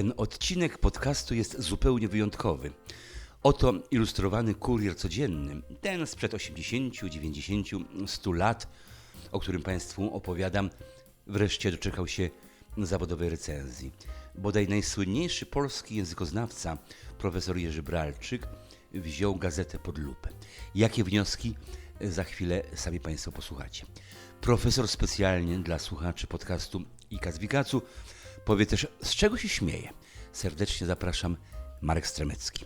Ten odcinek podcastu jest zupełnie wyjątkowy. Oto ilustrowany kurier codzienny, ten sprzed 80, 90, 100 lat, o którym Państwu opowiadam, wreszcie doczekał się zawodowej recenzji. Bodaj najsłynniejszy polski językoznawca, profesor Jerzy Bralczyk, wziął gazetę pod lupę. Jakie wnioski? Za chwilę sami Państwo posłuchacie. Profesor specjalnie dla słuchaczy podcastu Ika z Wikacu powie też, z czego się śmieje. Serdecznie zapraszam, Marek Stremecki.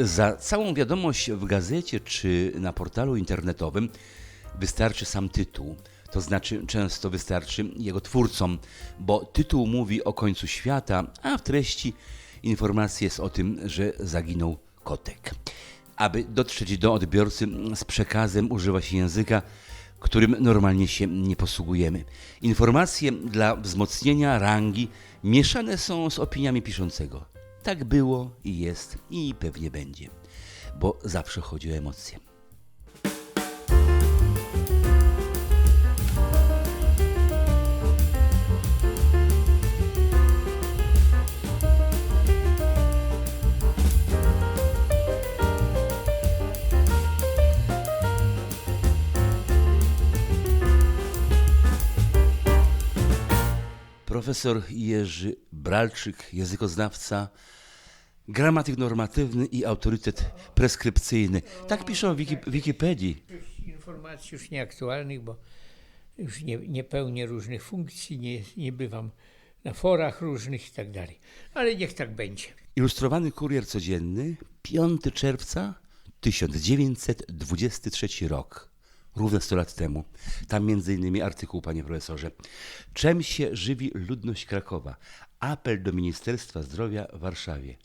Za całą wiadomość w gazecie czy na portalu internetowym wystarczy sam tytuł. To znaczy, często wystarczy jego twórcom, bo tytuł mówi o końcu świata, a w treści informacja jest o tym, że zaginął kotek. Aby dotrzeć do odbiorcy z przekazem, używa się języka, którym normalnie się nie posługujemy. Informacje dla wzmocnienia rangi mieszane są z opiniami piszącego. Tak było i jest i pewnie będzie, bo zawsze chodzi o emocje. Profesor Jerzy Bralczyk, językoznawca, gramatyk normatywny i autorytet preskrypcyjny. Tak piszą w Wiki, Wikipedii. Informacji już nieaktualnych, bo już nie, nie pełnię różnych funkcji, nie, nie bywam na forach różnych i tak dalej. Ale niech tak będzie. Ilustrowany kurier codzienny, 5 czerwca 1923 rok. Równe 100 lat temu. Tam między innymi artykuł, panie profesorze. Czym się żywi ludność Krakowa? Apel do Ministerstwa Zdrowia w Warszawie.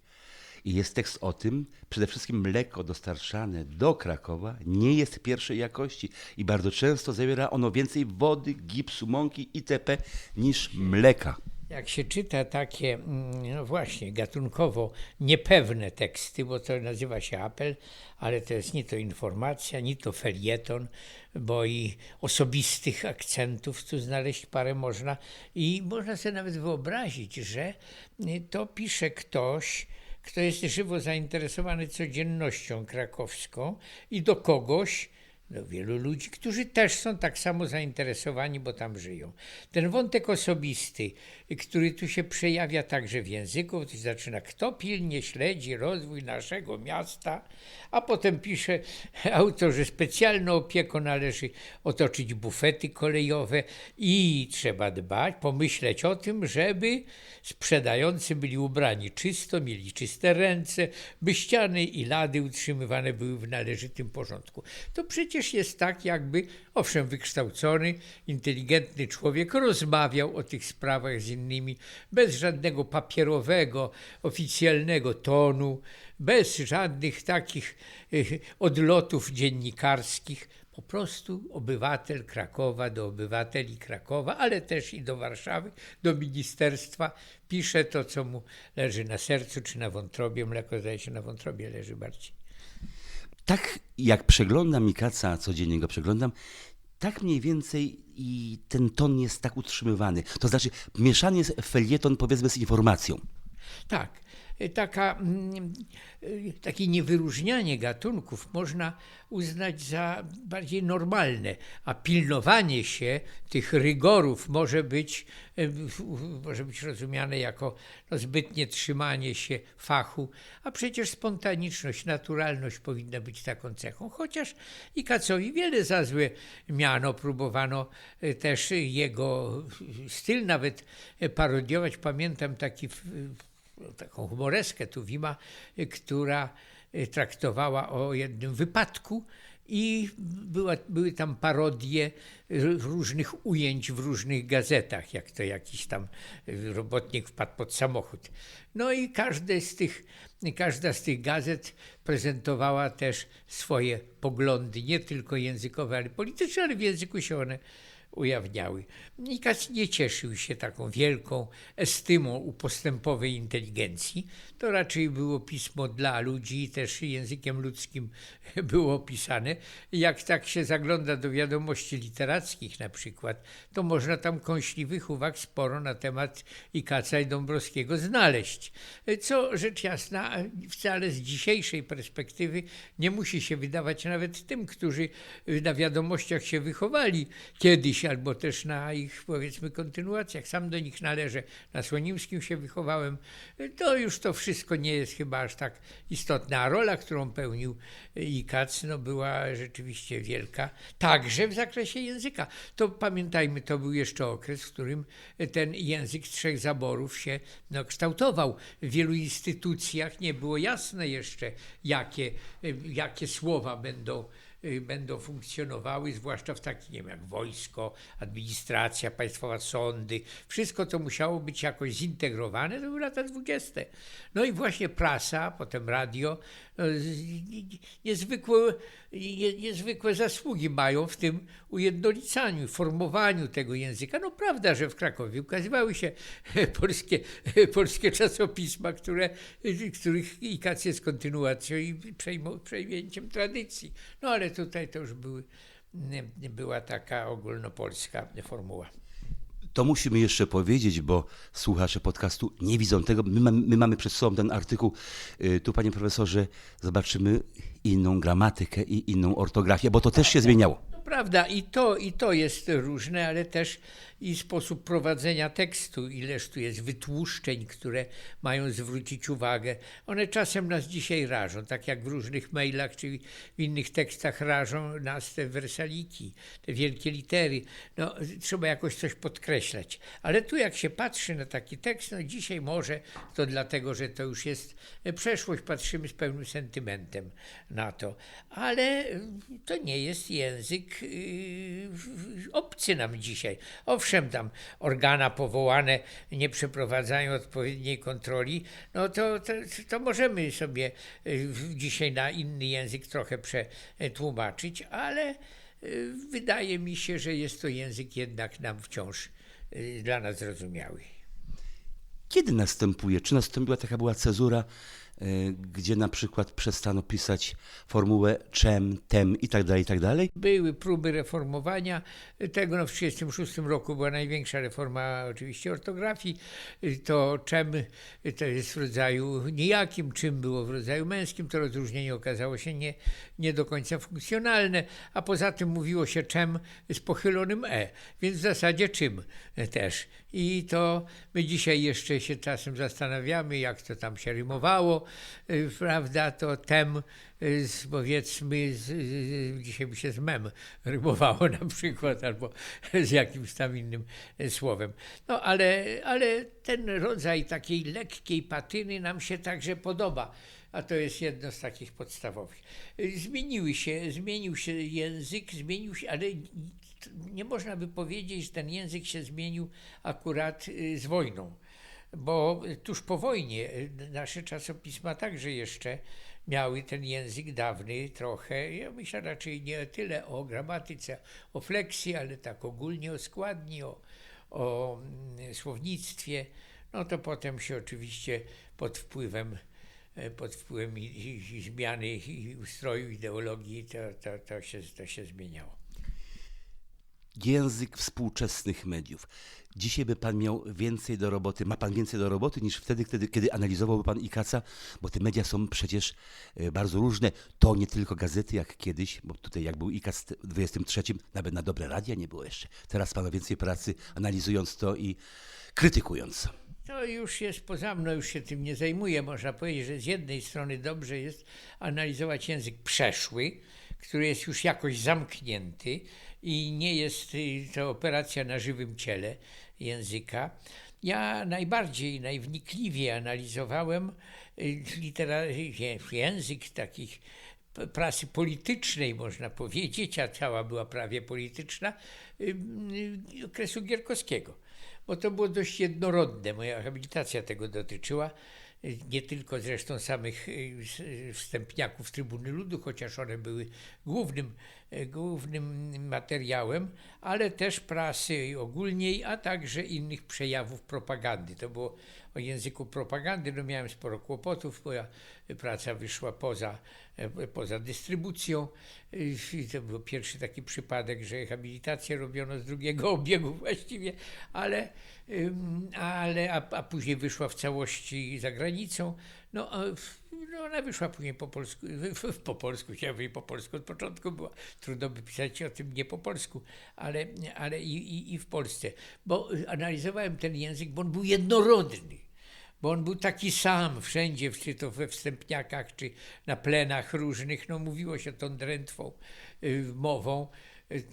I jest tekst o tym, przede wszystkim mleko dostarczane do Krakowa nie jest pierwszej jakości i bardzo często zawiera ono więcej wody, gipsu, mąki itp. niż mleka. Jak się czyta takie, mm, no właśnie, gatunkowo niepewne teksty, bo to nazywa się apel, ale to jest nie to informacja, nie to felieton, bo i osobistych akcentów tu znaleźć parę można. I można sobie nawet wyobrazić, że y, to pisze ktoś, kto jest żywo zainteresowany codziennością krakowską i do kogoś, do wielu ludzi, którzy też są tak samo zainteresowani, bo tam żyją. Ten wątek osobisty, który tu się przejawia także w języku, to zaczyna, kto pilnie śledzi rozwój naszego miasta, a potem pisze autor, że specjalną opieką należy otoczyć bufety kolejowe i trzeba dbać, pomyśleć o tym, żeby sprzedający byli ubrani czysto, mieli czyste ręce, by ściany i lady utrzymywane były w należytym porządku. To przecież jest tak, jakby, owszem, wykształcony, inteligentny człowiek rozmawiał o tych sprawach z innymi bez żadnego papierowego, oficjalnego tonu, bez żadnych takich y, odlotów dziennikarskich. Po prostu obywatel Krakowa do obywateli Krakowa, ale też i do Warszawy, do ministerstwa pisze to, co mu leży na sercu czy na wątrobie. Mleko zdaje się na wątrobie leży bardziej. Tak jak przeglądam Mikaca, codziennie go przeglądam, tak mniej więcej i ten ton jest tak utrzymywany. To znaczy mieszany jest felieton powiedzmy z informacją. Tak, taka, mm, takie niewyróżnianie gatunków można uznać za bardziej normalne, a pilnowanie się tych rygorów może być, może być rozumiane jako no, zbytnie trzymanie się fachu, a przecież spontaniczność, naturalność powinna być taką cechą. Chociaż i Kacowi wiele za złe miano, próbowano też jego styl nawet parodiować. Pamiętam taki taką humoreskę Tuwima, która traktowała o jednym wypadku, i była, były tam parodie różnych ujęć w różnych gazetach, jak to jakiś tam y, robotnik wpadł pod samochód. No i każde z tych, każda z tych gazet prezentowała też swoje poglądy, nie tylko językowe, ale polityczne, ale w języku się one ujawniały. Nikas nie cieszył się taką wielką estymą u postępowej inteligencji. To raczej było pismo dla ludzi, też językiem ludzkim było pisane. Jak tak się zagląda do wiadomości literackich na przykład, to można tam kąśliwych uwag sporo na temat Ikaca i Dąbrowskiego znaleźć. Co rzecz jasna wcale z dzisiejszej perspektywy nie musi się wydawać nawet tym, którzy na wiadomościach się wychowali kiedyś, albo też na ich powiedzmy kontynuacjach. Sam do nich należę. Na Słonimskim się wychowałem. To już to wszystko nie jest chyba aż tak istotne. A rola, którą pełnił Ikac, no była rzeczywiście wielka. Także w zakresie języka. To pamiętajmy, to był jeszcze okres, w którym ten język trzech zaborów się no, kształtował. W wielu instytucjach nie było jasne jeszcze, jakie, jakie słowa będą będą funkcjonowały, zwłaszcza w takich, nie wiem, jak wojsko, administracja państwowa, sądy. Wszystko to musiało być jakoś zintegrowane, to były lata dwudzieste. No i właśnie prasa, potem radio, niezwykłe, nie- niezwykłe zasługi mają w tym ujednolicaniu, formowaniu tego języka. No prawda, że w Krakowie ukazywały się polskie, polskie czasopisma, które, których Ikac jest kontynuacją i przejęciem tradycji. No ale tutaj to już były, była taka ogólnopolska formuła. To musimy jeszcze powiedzieć, bo słuchacze podcastu nie widzą tego. My, mamy- my mamy przed sobą ten artykuł. Y, Tu, panie profesorze, zobaczymy inną gramatykę i inną ortografię, bo to też się zmieniało. Prawda, i to, i to jest różne, ale też i sposób prowadzenia tekstu, ileż tu jest wytłuszczeń, które mają zwrócić uwagę. One czasem nas dzisiaj rażą, tak jak w różnych mailach czy w innych tekstach rażą nas te wersaliki, te wielkie litery. No, trzeba jakoś coś podkreślać. Ale tu jak się patrzy na taki tekst, no dzisiaj może to dlatego, że to już jest przeszłość, patrzymy z pełnym sentymentem na to. Ale to nie jest język yy, obcy nam dzisiaj. Owszem, tam organa powołane nie przeprowadzają odpowiedniej kontroli, no to, to, to możemy sobie yy, dzisiaj na inny język trochę przetłumaczyć, ale yy, wydaje mi się, że jest to język jednak nam wciąż dla nas zrozumiały. Kiedy następuje? Czy nastąpiła taka była cezura, y, gdzie na przykład przestano pisać formułę czem, tem i tak dalej, i tak? Były próby reformowania tego. No w 1936 roku była największa reforma oczywiście ortografii. To czem to jest w rodzaju nijakim, czym było w rodzaju męskim. To rozróżnienie okazało się nie, nie do końca funkcjonalne, a poza tym mówiło się czem z pochylonym e, więc w zasadzie czym też. I to my dzisiaj jeszcze się czasem zastanawiamy, jak to tam się rymowało, prawda, to tem y, z, powiedzmy, z, z, dzisiaj by się z mem rymowało na przykład, albo z jakimś tam innym y, słowem. No ale, ale ten rodzaj takiej lekkiej patyny nam się także podoba. A to jest jedno z takich podstawowych. Y, Zmieniły się, zmienił się język, zmienił się, ale nie można by powiedzieć, że ten język się zmienił akurat y, z wojną bo tuż po wojnie y, nasze czasopisma także jeszcze miały ten język dawny trochę, ja myślę raczej nie tyle o gramatyce, o fleksji, ale tak ogólnie o składni, o, o mm, słownictwie. No to potem się oczywiście pod wpływem e, pod wpływem i, i zmiany i ustroju ideologii to, to, to, się, to się zmieniało. Język współczesnych mediów. Dzisiaj by pan miał więcej do roboty, ma pan więcej do roboty niż wtedy, kiedy, kiedy analizowałby pan Ikaca, bo te media są przecież e, bardzo różne. To nie tylko gazety jak kiedyś, bo tutaj jak był Ikac w 23, nawet na dobre radia nie było jeszcze. Teraz pan ma więcej pracy analizując to i krytykując. To już jest poza mną, już się tym nie zajmuję. Można powiedzieć, że z jednej strony dobrze jest analizować język przeszły, który jest już jakoś zamknięty i nie jest y, to operacja na żywym ciele języka. Ja najbardziej, najwnikliwiej analizowałem y, litera- język takich prasy politycznej, można powiedzieć, a cała była prawie polityczna, y, okresu Gierkowskiego. Bo to było dość jednorodne. Moja habilitacja tego dotyczyła. Nie tylko zresztą samych wstępniaków Trybuny Ludu, chociaż one były głównym, głównym materiałem, ale też prasy ogólniej, a także innych przejawów propagandy. To było o języku propagandy, no miałem sporo kłopotów, moja praca wyszła poza, e, poza dystrybucją. Y, I to był pierwszy taki przypadek, że habilitację robiono z drugiego obiegu właściwie, ale, ale a, a później wyszła w całości za granicą. No, no ona wyszła później po polsku, po polsku, chciałem powiedzieć po polsku, od początku była, trudno by pisać o tym nie po polsku, ale, ale i, i, i w Polsce, bo y, analizowałem ten język, bo on był jednorodny bo on był taki sam wszędzie, czy to we wstępniakach, czy na plenach różnych, no mówiło się tą drętwą y, mową. Y,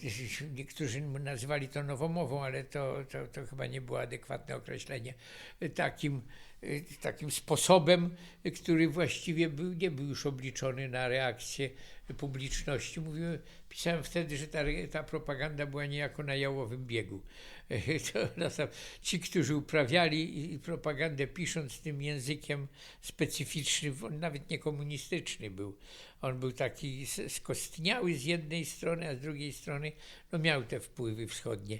Niektórzy nazywali to nowomową, ale to, to, to chyba nie było adekwatne określenie. Y, Takim, takim sposobem, który właściwie był, nie był już obliczony na reakcję publiczności. Mówiłem, pisałem wtedy, że ta, ta propaganda była niejako na jałowym biegu. Ci, którzy uprawiali propagandę pisząc tym językiem specyficznym, on nawet nie komunistyczny był. On był taki skostniały z jednej strony, a z drugiej strony no, miał te wpływy wschodnie.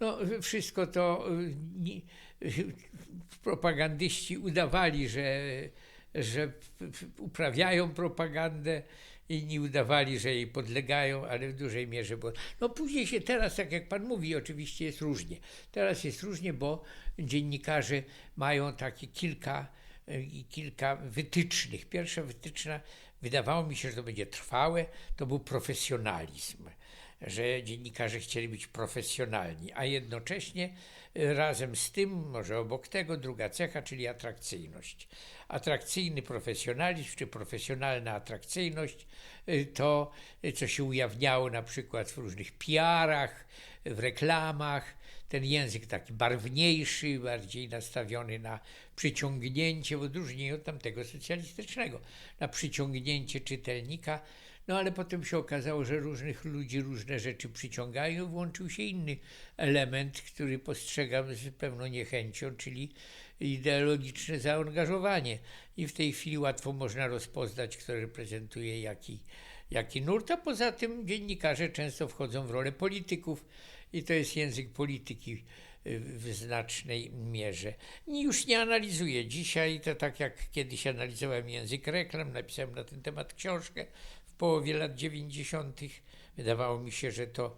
No, wszystko to y, propagandyści udawali, że, że uprawiają propagandę, inni udawali, że jej podlegają, ale w dużej mierze, bo no później się teraz, tak jak pan mówi, oczywiście jest różnie. Teraz jest różnie, bo dziennikarze mają takie kilka, i kilka wytycznych. Pierwsza wytyczna, wydawało mi się, że to będzie trwałe, to był profesjonalizm że dziennikarze chcieli być profesjonalni, a jednocześnie y, razem z tym, może obok tego, druga cecha, czyli atrakcyjność. Atrakcyjny profesjonalizm, czy profesjonalna atrakcyjność, y, to y, co się ujawniało na przykład w różnych PR-ach, w reklamach, ten język taki barwniejszy, bardziej nastawiony na przyciągnięcie, w odróżnieniu od tamtego socjalistycznego, na przyciągnięcie czytelnika. No ale potem się okazało, że różnych ludzi różne rzeczy przyciągają. Włączył się inny element, który postrzegam z pewną niechęcią, czyli ideologiczne zaangażowanie. I w tej chwili łatwo można rozpoznać, kto reprezentuje jaki, jaki nurt, a poza tym dziennikarze często wchodzą w rolę polityków i to jest język polityki w znacznej mierze. Już nie analizuję. Dzisiaj to tak jak kiedyś analizowałem język reklam, napisałem na ten temat książkę połowie lat 90. Wydawało mi się, że to,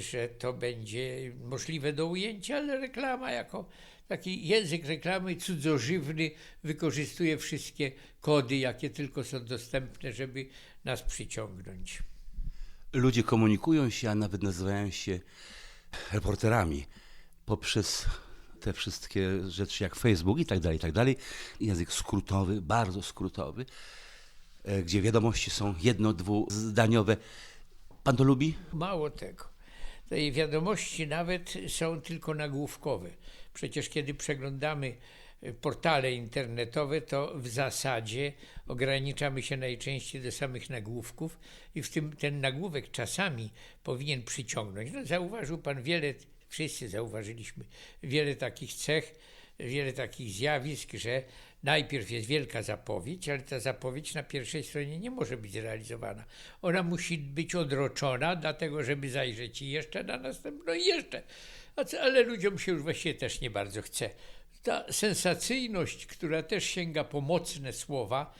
że to będzie możliwe do ujęcia, ale reklama jako taki język reklamy cudzożywny wykorzystuje wszystkie kody, jakie tylko są dostępne, żeby nas przyciągnąć. Ludzie komunikują się, a nawet nazywają się reporterami poprzez te wszystkie rzeczy jak Facebook i tak dalej, i tak dalej. Język skrótowy, bardzo skrótowy, gdzie wiadomości są jedno, dwuzdaniowe. Pan to lubi? Mało tego. Te wiadomości nawet są tylko nagłówkowe. Przecież kiedy przeglądamy e, portale internetowe, to w zasadzie ograniczamy się najczęściej do samych nagłówków i w tym ten nagłówek czasami powinien przyciągnąć. No, zauważył pan wiele, wszyscy zauważyliśmy wiele takich cech, wiele takich zjawisk, że najpierw jest wielka zapowiedź, ale ta zapowiedź na pierwszej stronie nie może być zrealizowana. Ona musi być odroczona, dlatego żeby zajrzeć i jeszcze na następną i jeszcze. Ale ludziom się już właściwie też nie bardzo chce. Ta sensacyjność, która też sięga po mocne słowa,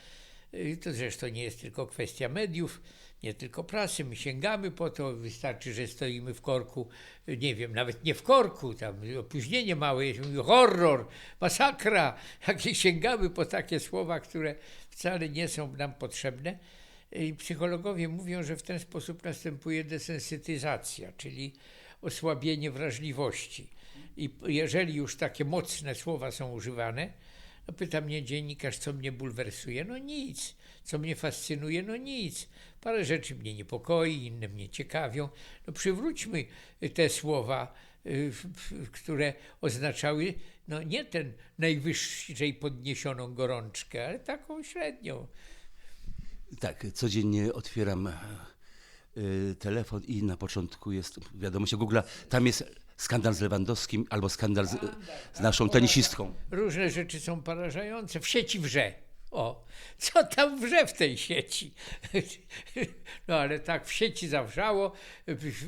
y, to zresztą nie jest tylko kwestia mediów, nie tylko prasy. My sięgamy po to, wystarczy, że stoimy w korku, nie wiem, nawet nie w korku, tam opóźnienie małe, jest, horror, masakra. Jakie sięgamy po takie słowa, które wcale nie są nam potrzebne. I psychologowie mówią, że w ten sposób następuje desensytyzacja, czyli osłabienie wrażliwości. I jeżeli już takie mocne słowa są używane, no pyta mnie dziennikarz, co mnie bulwersuje. No nic. Co mnie fascynuje? No nic. Parę rzeczy mnie niepokoi, inne mnie ciekawią. No przywróćmy te słowa, y, które oznaczały no nie ten najwyższej podniesioną gorączkę, ale taką średnią. Tak, codziennie otwieram e, e, telefon i na początku jest wiadomość o Google. Tam jest skandal z Lewandowskim albo skandal z, z naszą tenisistką. Różne rzeczy są porażające. W sieci wrze. O, co tam wrze w tej sieci? No ale tak w sieci zawrzało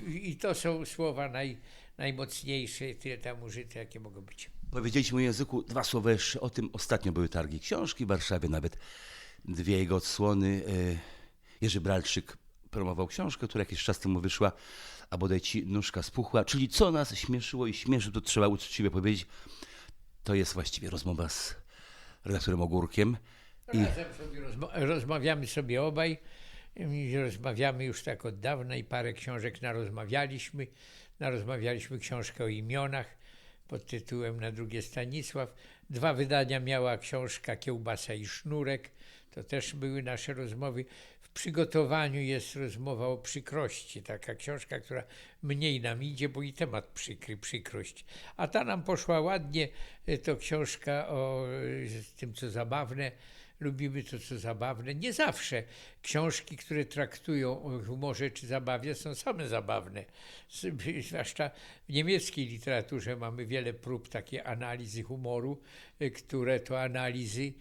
i to są słowa naj, najmocniejsze, tyle tam użyte, jakie mogą być. Powiedzieliśmy o języku dwa słowa jeszcze o tym. Ostatnio były targi książki w Warszawie, nawet dwie jego odsłony. E, Jerzy Bralczyk promował książkę, która jakiś czas temu wyszła, a bodaj ci nóżka spuchła. Czyli co nas śmieszyło i śmieszy, to trzeba uczciwie powiedzieć, to jest właściwie rozmowa z redaktorem Ogórkiem. I rozma- rozmawiamy sobie obaj. Rozmawiamy już tak od dawna i parę książek narozmawialiśmy. Narozmawialiśmy książkę o imionach pod tytułem Na drugie Stanisław. Dwa wydania miała książka Kiełbasa i Sznurek. To też były nasze rozmowy. W przygotowaniu jest rozmowa o przykrości. Taka książka, która mniej nam idzie, bo i temat przykry, przykrość. A ta nam poszła ładnie. To książka o tym, co zabawne lubimy to, co zabawne. Nie zawsze książki, które traktują o humorze czy zabawie, są same zabawne. Zwłaszcza w niemieckiej literaturze mamy wiele prób takiej analizy humoru, y, które to analizy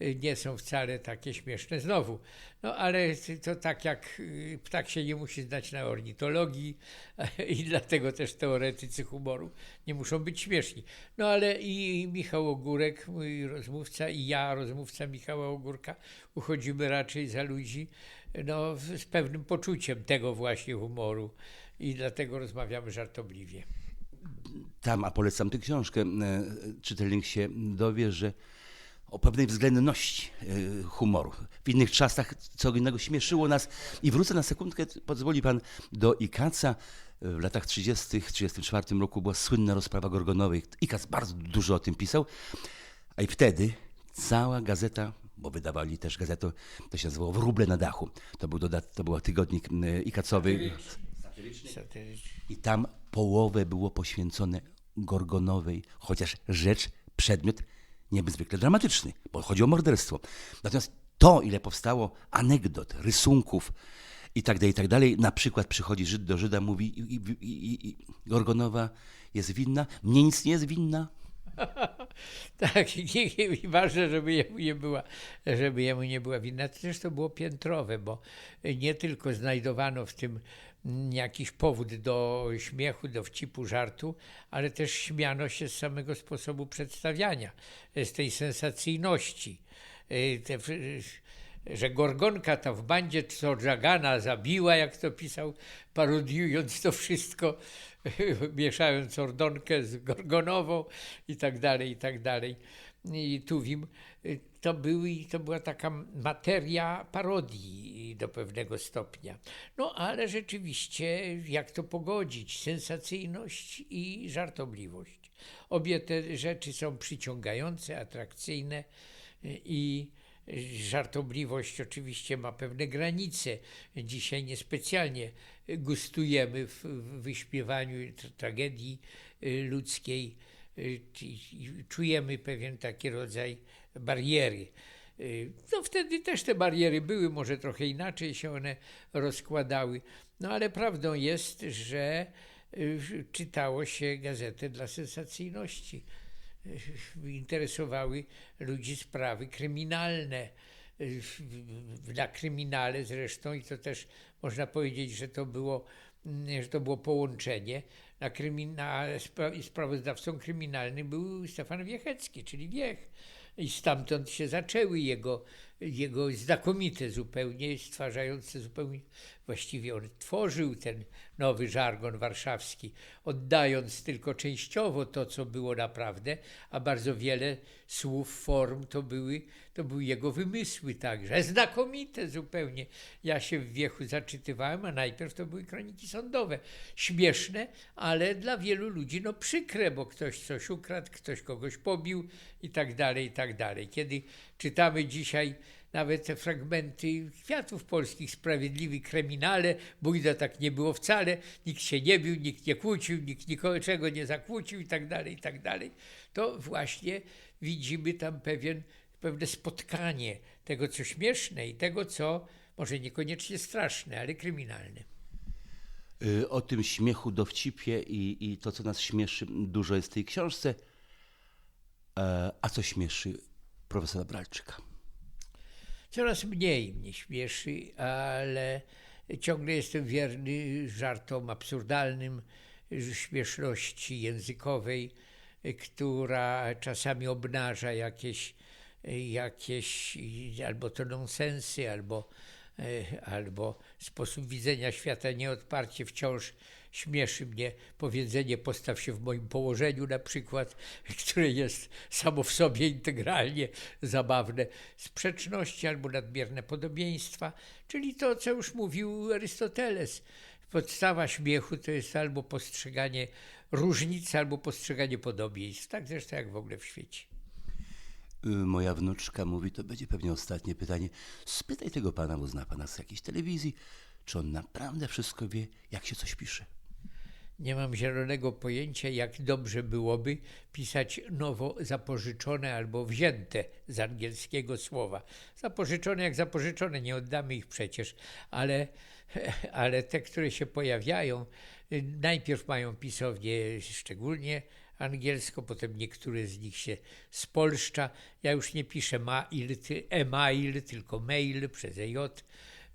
nie są wcale takie śmieszne znowu. No ale to tak jak y, ptak się nie musi znać na ornitologii i dlatego też teoretycy humoru nie muszą być śmieszni. No ale i Michał Ogórek, mój rozmówca, i ja, rozmówca Michała Ogórka, uchodzimy raczej za ludzi no, z pewnym poczuciem tego właśnie humoru i dlatego rozmawiamy żartobliwie. tam, a polecam tę książkę, e, czytelnik się dowie, że o pewnej względności e, humoru. W innych czasach co innego śmieszyło nas. I wrócę na sekundkę, pozwoli pan, do Ikaca. W latach 30., w 1934 roku była słynna rozprawa Gorgonowej. Ikac bardzo dużo o tym pisał. A i wtedy cała gazeta, bo wydawali też gazetę, to się nazywało Wróble na dachu. To był, dodat, to był tygodnik e, Ikacowy. Satyryczny. I tam połowę było poświęcone Gorgonowej, chociaż rzecz, przedmiot niezwykle dramatyczny, bo chodzi o morderstwo. Natomiast to, ile powstało anegdot, rysunków i tak dalej, i tak dalej, na przykład przychodzi Żyd do Żyda, mówi i, i, i, Gorgonowa jest winna, mnie nic nie jest winna. Tak, i, i, ważne, żeby jemu nie była, żeby jemu nie była winna. Też to było piętrowe, bo nie tylko znajdowano w tym jakiś powód do śmiechu, do wcipu, żartu, ale też śmiano się z samego sposobu przedstawiania, z tej sensacyjności. Y, Te, że Gorgonka ta w bandzie co Jagana zabiła, jak to pisał, parodiując to wszystko, mieszając Ordonkę z Gorgonową i tak dalej, i tak dalej. I Tuwim, to, były, to była taka materia parodii do pewnego stopnia. No ale rzeczywiście, jak to pogodzić? Sensacyjność i żartobliwość. Obie te rzeczy są przyciągające, atrakcyjne y, i Żartobliwość oczywiście ma pewne granice. Dzisiaj niespecjalnie gustujemy w, wyśpiewaniu tra- tragedii y, ludzkiej. y, Czujemy pewien taki rodzaj bariery. Y, No wtedy też te bariery były, może trochę inaczej się one rozkładały. No ale prawdą jest, że y, czytało się gazetę dla sensacyjności interesowały ludzi sprawy kryminalne. Na kryminale zresztą, i to też można powiedzieć, że to było, mm, że to było połączenie. Na krymina, sprawozdawcą kryminalnym był Stefan Wiechecki, czyli Wiech. I stamtąd się zaczęły jego, jego znakomite zupełnie, stwarzające zupełnie, właściwie on tworzył ten nowy żargon warszawski, oddając tylko częściowo to, co było naprawdę, a bardzo wiele słów, form to były, to były jego wymysły także, znakomite zupełnie. Ja się w wiechu zaczytywałem, a najpierw to były kroniki sądowe, śmieszne, ale dla wielu ludzi no przykre, bo ktoś coś ukradł, ktoś kogoś pobił i tak dalej, i tak dalej. Kiedy czytamy dzisiaj nawet te fragmenty kwiatów polskich, sprawiedliwy kryminale, bójda tak nie było wcale, nikt się nie bił, nikt nie kłócił, nikt nikogo nie zakłócił i tak dalej, i tak dalej, to właśnie widzimy tam pewien, pewne spotkanie tego, co śmieszne i tego, co może niekoniecznie straszny, ale kryminalny. Y, O tym śmiechu, dowcipie i, i to, co nas śmieszy, dużo jest w tej książce. E, A co śmieszy profesora Bralczyka? Coraz mniej mnie śmieszy, ale ciągle jestem wierny żartom absurdalnym, śmieszności językowej, która czasami obnaża jakieś, jakieś albo to nonsensy, albo, albo sposób widzenia świata nieodparcie wciąż śmieszy mnie powiedzenie postaw się w moim położeniu na przykład, które jest samo w sobie integralnie zabawne, sprzeczności albo nadmierne podobieństwa, czyli to, co już mówił Arystoteles. Podstawa śmiechu to jest albo postrzeganie różnic, albo postrzeganie podobieństw, tak zresztą jak w ogóle w świecie. Y, Moja wnuczka mówi, to będzie pewnie ostatnie pytanie. Spytaj tego pana, bo zna pana z jakiejś telewizji, czy on naprawdę wszystko wie, jak się coś pisze. Nie mam zielonego pojęcia, jak dobrze byłoby pisać nowo zapożyczone albo wzięte z angielskiego słowa. Zapożyczone jak zapożyczone, nie oddamy ich przecież, ale, ale te, które się pojawiają, y, najpierw mają pisownię szczególnie angielsko, potem niektóre z nich się spolszcza. Ja już nie piszę mail, ty, e-mail, tylko mail przez EJ.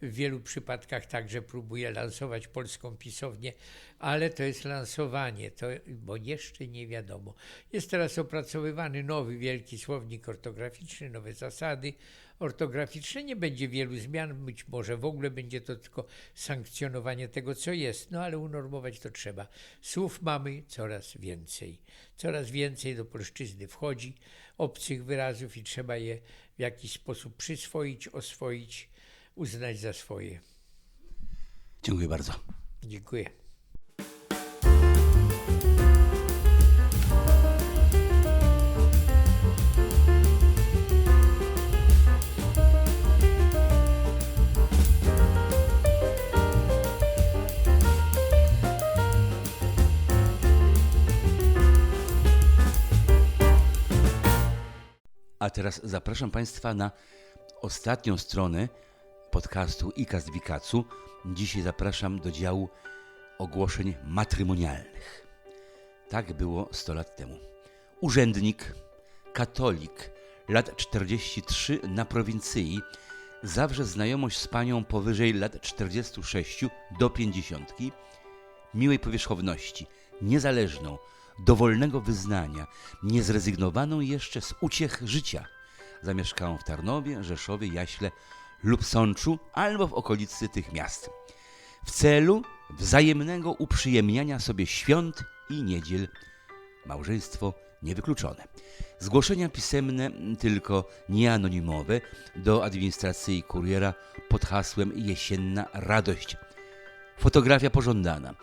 W wielu przypadkach także próbuję lansować polską pisownię, ale to jest lansowanie, to, bo jeszcze nie wiadomo. Jest teraz opracowywany nowy wielki słownik ortograficzny, nowe zasady ortograficzne. Nie będzie wielu zmian, być może w ogóle będzie to tylko sankcjonowanie tego, co jest, no ale unormować to trzeba. Słów mamy coraz więcej. Coraz więcej do polszczyzny wchodzi obcych wyrazów i trzeba je w jakiś sposób przyswoić, oswoić uznać za swoje. Dziękuję bardzo. Dziękuję. Teraz zapraszam Państwa na ostatnią stronę podcastu IKAST Wikacu. Dzisiaj zapraszam do działu ogłoszeń matrymonialnych. Tak było 100 lat temu. Urzędnik, katolik, lat 43 na prowincji, zawrze znajomość z panią powyżej lat 46 do 50, miłej powierzchowności, niezależną, dowolnego wyznania, niezrezygnowaną jeszcze z uciech życia. Zamieszkałam w Tarnowie, Rzeszowie, Jaśle lub Sączu albo w okolicy tych miast. W celu wzajemnego uprzyjemniania sobie świąt i niedziel. Małżeństwo niewykluczone. Zgłoszenia pisemne, tylko nieanonimowe, do administracji kuriera pod hasłem Jesienna Radość. Fotografia pożądana.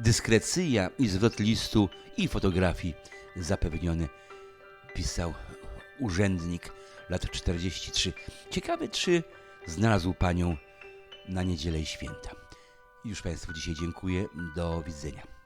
Dyskrecja i zwrot listu i fotografii zapewniony, pisał urzędnik lat 43. Ciekawy, czy znalazł panią na niedzielę i święta. Już Państwu dzisiaj dziękuję. Do widzenia.